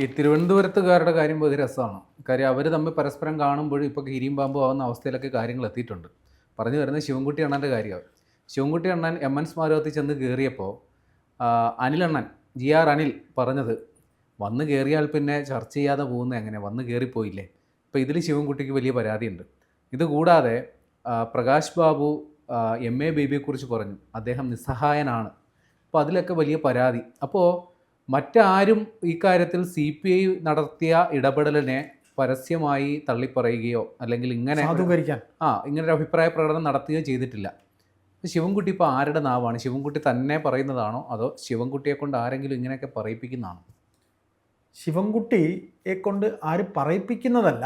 ഈ തിരുവനന്തപുരത്തുകാരുടെ കാര്യം ഒരു രസമാണ്. കാര്യം അവർ തമ്മിൽ പരസ്പരം കാണുമ്പോഴും ഇപ്പോൾ കീരിയും പാമ്പും ആവുന്ന അവസ്ഥയിലൊക്കെ കാര്യങ്ങൾ എത്തിയിട്ടുണ്ട്. പറഞ്ഞു വരുന്നത് ശിവൻകുട്ടി അണ്ണന്റെ കാര്യമാണ്. ശിവൻകുട്ടി അണ്ണൻ എം എൻ സ്മാരകത്തിൽ ചെന്ന് കയറിയപ്പോൾ അനിലണ്ണൻ ജി ആർ അനിൽ പറഞ്ഞത് വന്ന് കയറിയാൽ പിന്നെ ചർച്ച ചെയ്യാതെ പോകുന്നത് എങ്ങനെ? വന്ന് കയറിപ്പോയില്ലേ ഇപ്പോൾ ഇതിൽ ശിവൻകുട്ടിക്ക് വലിയ പരാതിയുണ്ട്. ഇതുകൂടാതെ പ്രകാശ് ബാബു എം എ ബേബിയെക്കുറിച്ച് പറഞ്ഞു. അദ്ദേഹം നിസ്സഹായനാണ്. അപ്പോൾ അതിലൊക്കെ വലിയ പരാതി. അപ്പോൾ മറ്റാരും ഈ കാര്യത്തിൽ സി പി ഐ നടത്തിയ ഇടപെടലിനെ പരസ്യമായി തള്ളിപ്പറയുകയോ അല്ലെങ്കിൽ ഇങ്ങനെ ആ ഇങ്ങനെ ഒരു അഭിപ്രായ പ്രകടനം നടത്തുകയോ ചെയ്തിട്ടില്ല. ശിവൻകുട്ടി ഇപ്പോൾ ആരുടെ നാവാണ്? ശിവൻകുട്ടി തന്നെ പറയുന്നതാണോ? അതോ ശിവൻകുട്ടിയെ കൊണ്ട് ആരെങ്കിലും ഇങ്ങനെയൊക്കെ പറയിപ്പിക്കുന്നതാണോ? ശിവൻകുട്ടിയെ കൊണ്ട് ആര് പറയിപ്പിക്കുന്നതല്ല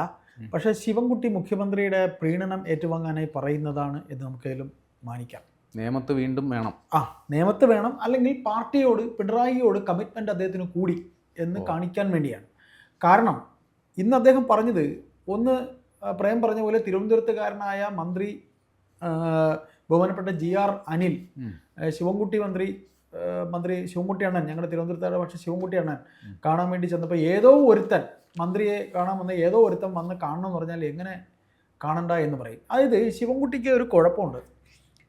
പക്ഷേ ശിവൻകുട്ടി മുഖ്യമന്ത്രിയുടെ പ്രീണനം ഏറ്റുവാങ്ങാനായി പറയുന്നതാണ് എന്ന് നമുക്കേലും മാനിക്കാം. നിയമത്ത് വീണ്ടും വേണം. ആ നിയമത്ത് വേണം. അല്ലെങ്കിൽ പാർട്ടിയോട് പിണറായിയോട് കമ്മിറ്റ്മെന്റ് അദ്ദേഹത്തിന് കൂടി എന്ന് കാണിക്കാൻ വേണ്ടിയാണ്. കാരണം ഇന്ന് അദ്ദേഹം പറഞ്ഞത് ഒന്ന് പ്രേം പറഞ്ഞ പോലെ തിരുവനന്തപുരത്തുകാരനായ മന്ത്രി ബഹുമാനപ്പെട്ട ജി ആർ അനിൽ. ശിവൻകുട്ടി മന്ത്രി മന്ത്രി ശിവൻകുട്ടി അണ്ണൻ ഞങ്ങളുടെ തിരുവനന്തപുരത്തുകാരുടെ പക്ഷേ ശിവൻകുട്ടി അണ്ണൻ കാണാൻ വേണ്ടി ചെന്നപ്പോൾ ഏതോ ഒരുത്തൻ മന്ത്രിയെ കാണാൻ വന്ന ഏതോ ഒരുത്തൻ വന്ന് കാണണം എന്ന് പറഞ്ഞാൽ എങ്ങനെ കാണണ്ട എന്ന് പറയും. അതായത് ശിവൻകുട്ടിക്ക് ഒരു കുഴപ്പമുണ്ട്.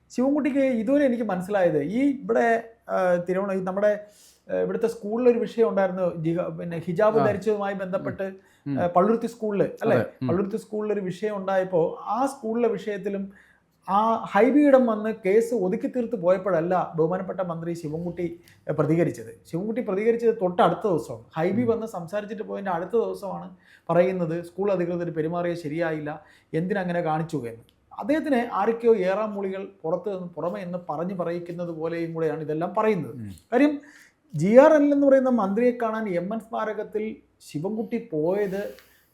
ശിവൻകുട്ടിക്ക് ഇതുവരെ എനിക്ക് മനസ്സിലായത് ഈ ഇവിടെ തിരുവനന്തപുരം തിരുവണ നമ്മുടെ ഇവിടുത്തെ സ്കൂളിലൊരു വിഷയം ഉണ്ടായിരുന്നു. പിന്നെ ഹിജാബ്. ധരിച്ചതുമായി ബന്ധപ്പെട്ട് പള്ളുരുത്തി സ്കൂളിൽ അല്ലേ. പള്ളുരുത്തി സ്കൂളിൽ ഒരു വിഷയം ഉണ്ടായപ്പോൾ ആ സ്കൂളിലെ വിഷയത്തിലും ആ ഹൈബിയിടം വന്ന് കേസ് ഒതുക്കി തീർത്ത് പോയപ്പോഴല്ല ബഹുമാനപ്പെട്ട മന്ത്രി ശിവൻകുട്ടി പ്രതികരിച്ചത്. ശിവൻകുട്ടി പ്രതികരിച്ചത് തൊട്ട് അടുത്ത ദിവസമാണ്. ഹൈബി. വന്ന് സംസാരിച്ചിട്ട് പോയതിന്റെ അടുത്ത ദിവസമാണ് പറയുന്നത് സ്കൂൾ അധികൃതർ പെരുമാറിയ ശരിയായില്ല. എന്തിനങ്ങനെ കാണിച്ചു? എന്ന്. അദ്ദേഹത്തിന് ആരൊക്കെയോ ഏറാം മൂളികൾ പുറത്ത് നിന്ന് പുറമെ എന്ന് പറഞ്ഞു പറയിക്കുന്നത് പോലെയും കൂടെയാണ് ഇതെല്ലാം പറയുന്നത്. കാര്യം ജി ആർ എൽ എന്ന് പറയുന്ന മന്ത്രിയെ കാണാൻ എം എൻ സ്മാരകത്തിൽ ശിവൻകുട്ടി പോയത്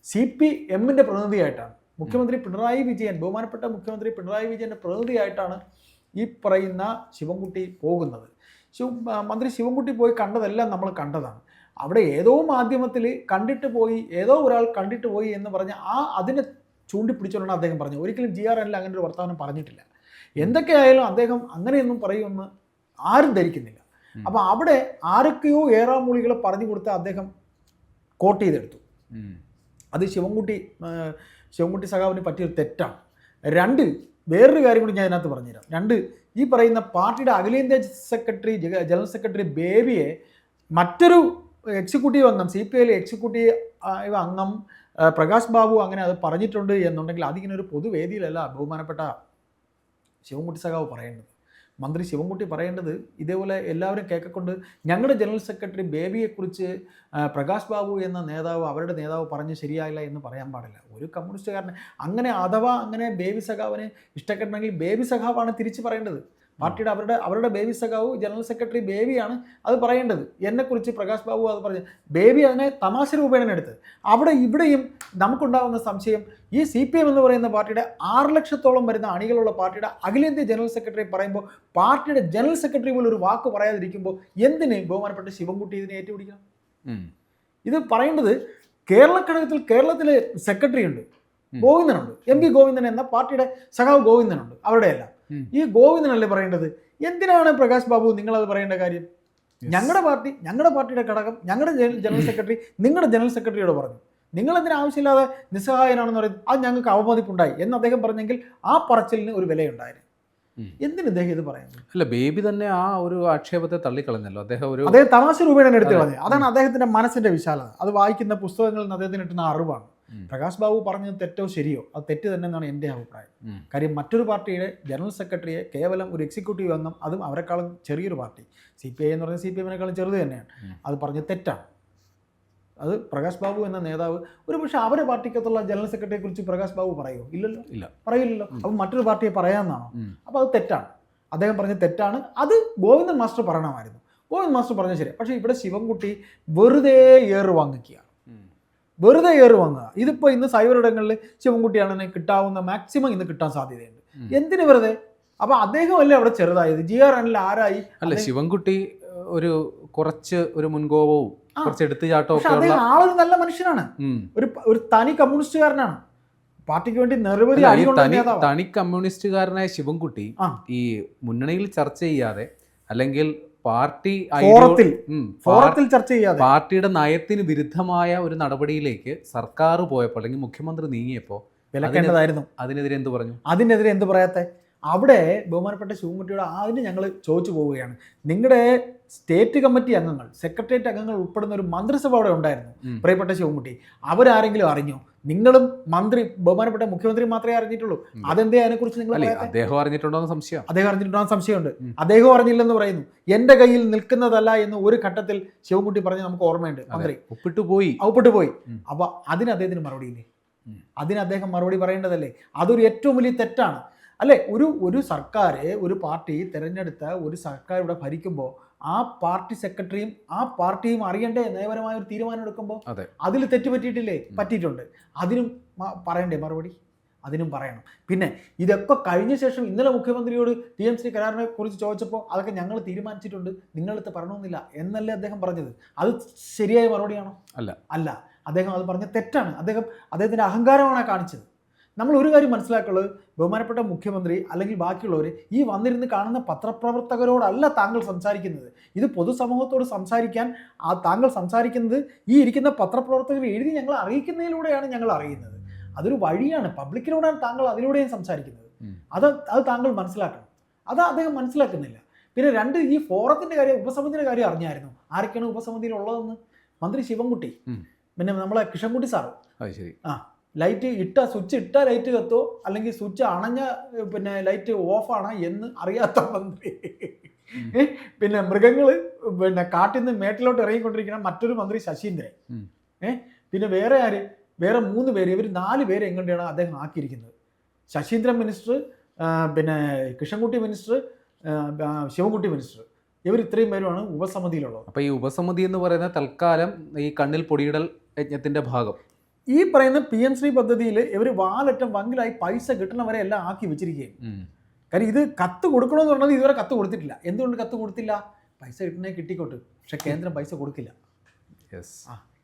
സി പി എമ്മിന്റെ പ്രതിനിധിയായിട്ടാണ്. മുഖ്യമന്ത്രി പിണറായി വിജയൻ ബഹുമാനപ്പെട്ട മുഖ്യമന്ത്രി പിണറായി വിജയന്റെ പ്രതിനിധിയായിട്ടാണ് ഈ പറയുന്ന ശിവൻകുട്ടി പോകുന്നത്. ശിവ മന്ത്രി ശിവൻകുട്ടി പോയി കണ്ടതെല്ലാം നമ്മൾ കണ്ടതാണ്. അവിടെ ഏതോ മാധ്യമത്തിൽ കണ്ടിട്ട് പോയി ഏതോ ഒരാൾ കണ്ടിട്ട് പോയി എന്ന് പറഞ്ഞ ആ അതിനെ ചൂണ്ടിപ്പിടിച്ചുകൊണ്ടാണ് അദ്ദേഹം പറഞ്ഞത്. ഒരിക്കലും ജി ആർ എല്ലിൽ അങ്ങനെ ഒരു വർത്തമാനം പറഞ്ഞിട്ടില്ല. എന്തൊക്കെയായാലും അദ്ദേഹം അങ്ങനെയൊന്നും പറയുമെന്ന് ആരും ധരിക്കുന്നില്ല. അപ്പൊ അപ്പോൾ അവിടെ ആരൊക്കെയോ ഏറാമൂളികളെ പറഞ്ഞു കൊടുത്ത് അദ്ദേഹം കോട്ട് ചെയ്തെടുത്തു. അത് ശിവൻകുട്ടി ശിവൻകുട്ടി സഖാവിന് പറ്റിയൊരു തെറ്റാണ്. രണ്ട് വേറൊരു കാര്യം കൂടി ഞാൻ ഇതിനകത്ത് പറഞ്ഞുതരാം. രണ്ട് ഈ പറയുന്ന പാർട്ടിയുടെ അഖിലേന്ത്യാ സെക്രട്ടറി ജനറൽ സെക്രട്ടറി ബേബിയെ മറ്റൊരു എക്സിക്യൂട്ടീവ് അംഗം സി പി ഐയിലെ എക്സിക്യൂട്ടീവ് അംഗം പ്രകാശ് ബാബു അങ്ങനെ അത് പറഞ്ഞിട്ടുണ്ട് എന്നുണ്ടെങ്കിൽ അതിങ്ങനെ ഒരു പൊതുവേദിയിലല്ല ബഹുമാനപ്പെട്ട ശിവൻകുട്ടി സഖാവ് പറയേണ്ടത്. മന്ത്രി ശിവൻകുട്ടി പറയേണ്ടത് ഇതേപോലെ എല്ലാവരും കേൾക്കൊണ്ട് ഞങ്ങളുടെ ജനറൽ സെക്രട്ടറി ബേബിയെക്കുറിച്ച് പ്രകാശ് ബാബു എന്ന നേതാവ് അവരുടെ നേതാവ് പറഞ്ഞ് ശരിയായില്ല എന്ന് പറയാൻ പാടില്ല. ഒരു കമ്മ്യൂണിസ്റ്റുകാരനെ അങ്ങനെ അഥവാ അങ്ങനെ ബേബി സഖാവിനെ ഇഷ്ടപ്പെടണമെങ്കിൽ ബേബി സഖാവാണ് തിരിച്ച് പറയേണ്ടത്. പാർട്ടിയുടെ അവരുടെ അവരുടെ ബേബി സഖാവ് ജനറൽ സെക്രട്ടറി ബേബിയാണ് അത് പറയേണ്ടത്. എന്നെക്കുറിച്ച് പ്രകാശ് ബാബു അത് പറഞ്ഞു ബേബി അതിനെ തമാശ രൂപേണ എടുത്ത് അവിടെ ഇവിടെയും നമുക്കുണ്ടാകുന്ന സംശയം ഈ സി പി എം എന്ന് പറയുന്ന പാർട്ടിയുടെ ആറ് ലക്ഷത്തോളം വരുന്ന അണികളുള്ള പാർട്ടിയുടെ അഖിലേന്ത്യാ ജനറൽ സെക്രട്ടറി പറയുമ്പോൾ പാർട്ടിയുടെ ജനറൽ സെക്രട്ടറി പോലും ഒരു വാക്ക് പറയാതിരിക്കുമ്പോൾ എന്തിന് ബഹുമാനപ്പെട്ട ശിവൻകുട്ടി ഇതിനെ ഏറ്റുപിടിക്കണം? ഇത് പറയേണ്ടത് കേരളഘടകത്തിൽ കേരളത്തിൽ കേരളത്തിലെ സെക്രട്ടറി ഉണ്ട്. ഗോവിന്ദനുണ്ട്. എം പി ഗോവിന്ദൻ എന്ന പാർട്ടിയുടെ സഖാവ് ഗോവിന്ദനുണ്ട് അവരുടെയല്ല. ഈ ഗോവിന്ദനല്ലേ പറയേണ്ടത്? എന്തിനാണ് പ്രകാശ് ബാബു നിങ്ങളത് പറയേണ്ട കാര്യം. ഞങ്ങളുടെ പാർട്ടി ഞങ്ങളുടെ പാർട്ടിയുടെ ഘടകം ഞങ്ങളുടെ ജനറൽ സെക്രട്ടറി നിങ്ങളുടെ ജനറൽ സെക്രട്ടറിയോട് പറഞ്ഞു. നിങ്ങൾ എന്തിനാ ആവശ്യമില്ലാതെ നിസ്സഹായനാണെന്ന് പറയുന്നത്? അത് ഞങ്ങൾക്ക് അവമതിപ്പുണ്ടായി എന്ന് അദ്ദേഹം പറഞ്ഞെങ്കിൽ ആ പറച്ചിലിന് ഒരു വിലയുണ്ടായിരുന്നു. എന്തിനു ഇദ്ദേഹം ഇത് പറയുന്നത്? അല്ല ബേബി തന്നെ ആ ഒരു ആക്ഷേപത്തെ തള്ളിക്കളഞ്ഞല്ലോ. അദ്ദേഹം ഒരു അദ്ദേഹം തമാശ രൂപേണ എടുത്തു കളഞ്ഞു. അതാണ് അദ്ദേഹത്തിന്റെ മനസ്സിന്റെ വിശാലത. അത് വായിക്കുന്ന പുസ്തകങ്ങളിൽ നിന്ന് അദ്ദേഹത്തിന് കിട്ടുന്ന അറിവാണ്. പ്രകാശ് ബാബു പറഞ്ഞത് തെറ്റോ ശരിയോ? അത് തെറ്റ് തന്നെ എന്നാണ് എന്റെ അഭിപ്രായം. കാര്യം മറ്റൊരു പാർട്ടിയുടെ ജനറൽ സെക്രട്ടറിയെ കേവലം ഒരു എക്സിക്യൂട്ടീവ് അംഗം അതും അവരെക്കാളും ചെറിയൊരു പാർട്ടി. സി പി ഐ എന്ന് പറയുന്നത് സി പി എമ്മിനേക്കാളും ചെറുത് തന്നെയാണ്. അത് പറഞ്ഞത് തെറ്റാണ്. അത് പ്രകാശ് ബാബു എന്ന നേതാവ് ഒരു പക്ഷേ അവരുടെ പാർട്ടിക്കകത്തുള്ള ജനറൽ സെക്രട്ടറിയെ കുറിച്ച് പ്രകാശ് ബാബു പറയുമോ? ഇല്ലല്ലോ. ഇല്ല. പറയില്ലല്ലോ. അപ്പം മറ്റൊരു പാർട്ടിയെ പറയാമെന്നാണോ. അപ്പോൾ അത് തെറ്റാണ്. അദ്ദേഹം പറഞ്ഞ തെറ്റാണ്. അത് ഗോവിന്ദൻ മാസ്റ്റർ പറയണമായിരുന്നു. ഗോവിന്ദൻ മാസ്റ്റർ പറഞ്ഞത് ശരി പക്ഷേ ഇവിടെ ശിവൻകുട്ടി വെറുതെ ഏറ് വാങ്ങിക്കുക ഉം. വെറുതെ ഏറ് വാങ്ങുക ഇതിപ്പോൾ ഇന്ന് സൈബർ ഇടങ്ങളിൽ ശിവൻകുട്ടിയാണെന്ന് കിട്ടാവുന്ന മാക്സിമം ഇന്ന് കിട്ടാൻ സാധ്യതയുണ്ട്. എന്തിന് വെറുതെ? അദ്ദേഹം അദ്ദേഹമല്ലേ അവിടെ ചെറുതായത്? ജി ആർ അനിൽ ആരായി? അല്ല ശിവൻകുട്ടി ഒരു കുറച്ച് ഒരു മുൻകോപവും കുറച്ച് എടുത്തുചാട്ടവും അദ്ദേഹം ആളൊരു നല്ല മനുഷ്യനാണ്. ഒരു ഒരു തനി കമ്മ്യൂണിസ്റ്റുകാരനാണ്. പാർട്ടിക്ക് വേണ്ടി നിരവധി തനി കമ്മ്യൂണിസ്റ്റുകാരനായ ശിവൻകുട്ടി ഈ മുന്നണിയിൽ ചർച്ച ചെയ്യാതെ അല്ലെങ്കിൽ പാർട്ടി ഫോറത്തിൽ ഫോറത്തിൽ ചർച്ച ചെയ്യാതെ. പാർട്ടിയുടെ നയത്തിന് വിരുദ്ധമായ ഒരു നടപടിയിലേക്ക് സർക്കാർ പോയപ്പോൾ അല്ലെങ്കിൽ മുഖ്യമന്ത്രി നീങ്ങിയപ്പോൾ വിലക്കേണ്ടതായിരുന്നു. അതിനെതിരെ എന്ത് പറഞ്ഞു? അതിനെതിരെ എന്ത് പറയാത്തെ? അവിടെ ബഹുമാനപ്പെട്ട ശിവൻകുട്ടിയോട് അതിന് ഞങ്ങൾ ചോദിച്ചു പോവുകയാണ്. നിങ്ങളുടെ സ്റ്റേറ്റ് കമ്മിറ്റി അംഗങ്ങൾ സെക്രട്ടേറിയറ്റ് അംഗങ്ങൾ ഉൾപ്പെടുന്ന ഒരു മന്ത്രിസഭ അവിടെ ഉണ്ടായിരുന്നു. പ്രിയപ്പെട്ട ശിവൻകുട്ടി. അവരാരെങ്കിലും അറിഞ്ഞു? നിങ്ങളും മന്ത്രി ബഹുമാനപ്പെട്ട മുഖ്യമന്ത്രി മാത്രമേ അറിഞ്ഞിട്ടുള്ളൂ. അതെന്തേ അതിനെക്കുറിച്ച് നിങ്ങൾ? അദ്ദേഹം അറിഞ്ഞിട്ടുണ്ടോ സംശയം. അദ്ദേഹം അറിഞ്ഞിട്ടുണ്ടോ സംശയമുണ്ട്. അദ്ദേഹം അറിഞ്ഞില്ലെന്ന് പറയുന്നു. എന്റെ കയ്യിൽ നിൽക്കുന്നതല്ല എന്ന് ഒരു ഘട്ടത്തിൽ ശിവൻകുട്ടി പറഞ്ഞ് നമുക്ക് ഓർമ്മയുണ്ട് മന്ത്രി. ഒപ്പിട്ടു പോയി. ഒപ്പിട്ടു പോയി. അപ്പൊ അതിന് അദ്ദേഹത്തിന് മറുപടി ഇല്ലേ? അതിന് അദ്ദേഹം മറുപടി പറയേണ്ടതല്ലേ? അതൊരു ഏറ്റവും വലിയ തെറ്റാണ്. അല്ലെ? ഒരു ഒരു സർക്കാർ ഒരു പാർട്ടി തിരഞ്ഞെടുത്ത ഒരു സർക്കാർ ഇവിടെ ഭരിക്കുമ്പോൾ ആ പാർട്ടി സെക്രട്ടറിയും ആ പാർട്ടിയും അറിയണ്ടേ നയപരമായ ഒരു തീരുമാനം എടുക്കുമ്പോൾ അതെ. അതിൽ തെറ്റുപറ്റിയിട്ടില്ലേ. പറ്റിയിട്ടുണ്ട്. അതിനും പറയണ്ടേ മറുപടി? അതിനും പറയണം. പിന്നെ ഇതൊക്കെ കഴിഞ്ഞ ശേഷം ഇന്നലെ മുഖ്യമന്ത്രിയോട് ടി എം സി കരാറിനെ കുറിച്ച് ചോദിച്ചപ്പോൾ അതൊക്കെ ഞങ്ങൾ തീരുമാനിച്ചിട്ടുണ്ട് നിങ്ങളടുത്ത് പറയണമെന്നില്ല എന്നല്ലേ അദ്ദേഹം പറഞ്ഞത്. അത് ശരിയായ മറുപടിയാണോ? അല്ല. അല്ല. അദ്ദേഹം അത് പറഞ്ഞ തെറ്റാണ്. അദ്ദേഹം അദ്ദേഹത്തിന്റെ അഹങ്കാരമാണ് കാണിച്ചത്? നമ്മൾ ഒരു കാര്യം മനസ്സിലാക്കുള്ളത് ബഹുമാനപ്പെട്ട മുഖ്യമന്ത്രി അല്ലെങ്കിൽ ബാക്കിയുള്ളവർ ഈ വന്നിരുന്ന് കാണുന്ന പത്രപ്രവർത്തകരോടല്ല താങ്കൾ സംസാരിക്കുന്നത്. ഇത് പൊതുസമൂഹത്തോട് സംസാരിക്കാൻ ആ താങ്കൾ സംസാരിക്കുന്നത് ഈ ഇരിക്കുന്ന പത്രപ്രവർത്തകർ എഴുതി ഞങ്ങൾ അറിയിക്കുന്നതിലൂടെയാണ് ഞങ്ങൾ അറിയുന്നത്. അതൊരു വഴിയാണ് പബ്ലിക്കിനോടാണ് താങ്കൾ അതിലൂടെയും സംസാരിക്കുന്നത്. അത് അത് താങ്കൾ മനസ്സിലാക്കണം. അത് അദ്ദേഹം മനസ്സിലാക്കുന്നില്ല. പിന്നെ രണ്ട് ഈ ഫോറത്തിന്റെ കാര്യം ഉപസമിതിയുടെ കാര്യം അറിഞ്ഞായിരുന്നു. ആരൊക്കെയാണ് ഉപസമിതിയിൽ ഉള്ളതെന്ന് മന്ത്രി ശിവൻകുട്ടി. പിന്നെ നമ്മളെ കിഷൻകുട്ടി സാറോ. ആ ശരി. ലൈറ്റ് ഇട്ട സ്വിച്ച് ഇട്ട ലൈറ്റ് കത്തോ? അല്ലെങ്കിൽ സ്വിച്ച് അണഞ്ഞ പിന്നെ ലൈറ്റ് ഓഫാണ് എന്ന് അറിയാത്ത മന്ത്രി. പിന്നെ മൃഗങ്ങൾ പിന്നെ കാട്ടിൽ നിന്ന് മേട്ടിലോട്ട് ഇറങ്ങിക്കൊണ്ടിരിക്കുന്ന മറ്റൊരു മന്ത്രി ശശീന്ദ്രൻ. ഏഹ് പിന്നെ വേറെ ആര്? വേറെ മൂന്ന് പേര് ഇവർ നാല് പേര് എങ്ങനെയാണ് അദ്ദേഹം ആക്കിയിരിക്കുന്നത്? ശശീന്ദ്രൻ മിനിസ്റ്റർ പിന്നെ കൃഷ്ണൻകുട്ടി മിനിസ്റ്റർ ശിവൻകുട്ടി മിനിസ്റ്റർ. ഇവർ ഇത്രയും പേരുമാണ് ഉപസമിതിയിലുള്ളത്. അപ്പൊ ഈ ഉപസമിതി എന്ന് പറയുന്ന തൽക്കാലം ഈ കണ്ണിൽ പൊടിയിടൽ യജ്ഞത്തിന്റെ ഭാഗം. ഈ പറയുന്ന പി എം ശ്രീ പദ്ധതിയിൽ ഇവർ വാലറ്റം വങ്കിലായി പൈസ കിട്ടണവരെ എല്ലാം ആക്കി വെച്ചിരിക്കുകയും. കാര്യം ഇത് കത്ത് കൊടുക്കണമെന്ന് പറഞ്ഞത് ഇതുവരെ കത്ത് കൊടുത്തിട്ടില്ല. എന്തുകൊണ്ട് കത്ത് കൊടുത്തില്ല? പൈസ കിട്ടണേ കിട്ടിക്കോട്ട്. പക്ഷെ കേന്ദ്രം പൈസ കൊടുക്കില്ല.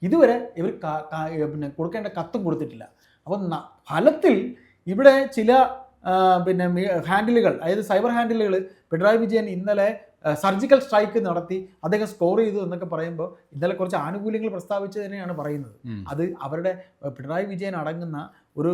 ഇതുവരെ ഇവർ പിന്നെ കൊടുക്കേണ്ട കത്തും കൊടുത്തിട്ടില്ല. അപ്പം ഫലത്തിൽ ഇവിടെ ചില പിന്നെ ഹാൻഡിലുകൾ അതായത് സൈബർ ഹാൻഡിലുകൾ പിണറായി വിജയൻ ഇന്നലെ സർജിക്കൽ സ്ട്രൈക്ക് നടത്തി അദ്ദേഹം സ്കോർ ചെയ്തു എന്നൊക്കെ പറയുമ്പോൾ ഇന്നലെ കുറച്ച് ആനുകൂല്യങ്ങൾ പ്രസ്താവിച്ചു തന്നെയാണ് പറയുന്നത്. അത് അവരുടെ പിണറായി വിജയൻ അടങ്ങുന്ന ഒരു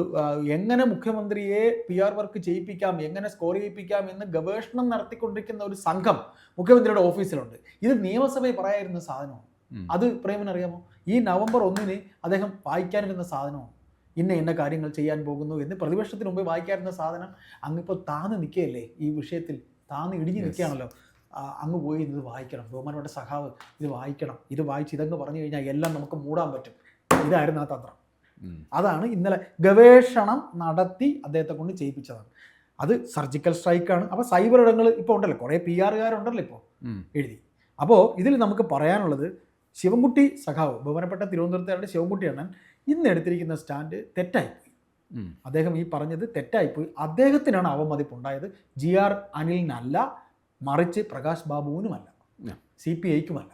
എങ്ങനെ മുഖ്യമന്ത്രിയെ പി ആർ വർക്ക് ചെയ്യിപ്പിക്കാം എങ്ങനെ സ്കോർ ചെയ്യിപ്പിക്കാം എന്ന് ഗവേഷണം നടത്തിക്കൊണ്ടിരിക്കുന്ന ഒരു സംഘം മുഖ്യമന്ത്രിയുടെ ഓഫീസിലുണ്ട്. ഇത് നിയമസഭയിൽ പറയായിരുന്ന സാധനമാണ്. അത് പ്രേമൻ അറിയാമോ? ഈ നവംബർ ഒന്നിന് അദ്ദേഹം വായിക്കാനിരുന്ന സാധനമാണ്. ഇന്ന ഇന്ന കാര്യങ്ങൾ ചെയ്യാൻ പോകുന്നു എന്ന് പ്രതിപക്ഷത്തിന് മുമ്പ് വായിക്കാനിരുന്ന സാധനം അങ്ങിപ്പോൾ താന്ന് നിൽക്കുകയല്ലേ ഈ വിഷയത്തിൽ? താന്ന് ഇടിഞ്ഞു. നിൽക്കുകയാണല്ലോ. അങ്ങ് പോയി ഇത് വായിക്കണം. ബഹുമാനപ്പെട്ട സഹാവ് ഇത് വായിക്കണം. ഇത് വായിച്ച് ഇതങ്ങ് പറഞ്ഞു കഴിഞ്ഞാൽ എല്ലാം നമുക്ക് മൂടാൻ പറ്റും. ഇതായിരുന്നു ആ തന്ത്രം. അതാണ് ഇന്നലെ ഗവേഷണം നടത്തി അദ്ദേഹത്തെ കൊണ്ട് ചെയ്യിപ്പിച്ചതാണ്. അത് സർജിക്കൽ സ്ട്രൈക്കാണ്. അപ്പോൾ സൈബർ ഇടങ്ങൾ ഇപ്പോൾ ഉണ്ടല്ലോ. കുറേ പി ആറുകാരുണ്ടല്ലോ ഇപ്പോൾ എഴുതി. അപ്പോൾ ഇതിൽ നമുക്ക് പറയാനുള്ളത് ശിവൻകുട്ടി സഖാവ് ബഹുമാനപ്പെട്ട തിരുവനന്തപുരത്തുകാരുടെ ശിവൻകുട്ടി അണ്ണൻ ഇന്ന് എടുത്തിരിക്കുന്ന സ്റ്റാൻഡ് തെറ്റായിപ്പോയി. അദ്ദേഹം ഈ പറഞ്ഞത് തെറ്റായിപ്പോയി. അദ്ദേഹത്തിനാണ് അവമതിപ്പുണ്ടായത്. ജി ആർ അനിലിനല്ല മറിച്ച് പ്രകാശ് ബാബുവിനുമല്ല. C P ഐക്കുമല്ല.